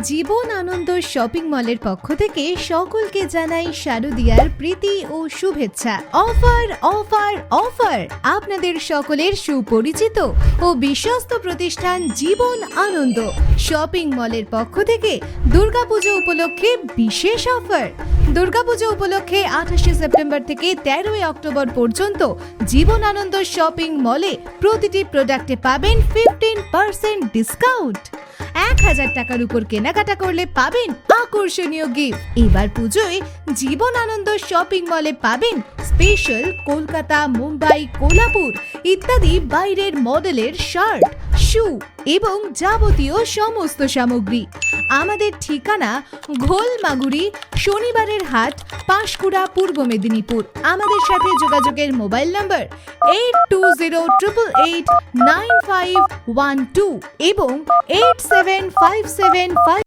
জীবন আনন্দ shopping মলের পক্ষ থেকে সকলকে জানাই শারদিয়ার প্রীতি ও শুভেচ্ছা। Offer offer offer. আপনাদের সকলের সুপরিচিত ও বিশ্বস্ত প্রতিষ্ঠান জীবন আনন্দ। শপিং মলের পক্ষ থেকে দুর্গাপুজো উপলক্ষে বিশেষ অফার। দুর্গাপুজো উপলক্ষে আঠাশে সেপ্টেম্বর থেকে তেরোই অক্টোবর পর্যন্ত জীবন আনন্দ শপিং মলে প্রতিটি প্রোডাক্টে পাবেন ফিফটিন পার্সেন্ট ডিসকাউন্ট এক হাজার টাকার উপর কেনাকাটা করলে পাবেন আকর্ষণীয় গিফট এবার পুজোয় জীবন আনন্দ শপিং মলে পাবেন স্পেশাল কলকাতা মুম্বাই কোলাপুর ইত্যাদি বাইরের মডেলের শার্ট শু এবং যাবতীয় সমস্ত সামগ্রী। আমাদের ঠিকানা ঘোলমাগুড়ি শনিবারের হাট, পাঁশকুড়া, পূর্ব মেদিনীপুর। আমাদের সাথে যোগাযোগের mobile number eight two zero triple eight nine five one two এবং eight seven five seven five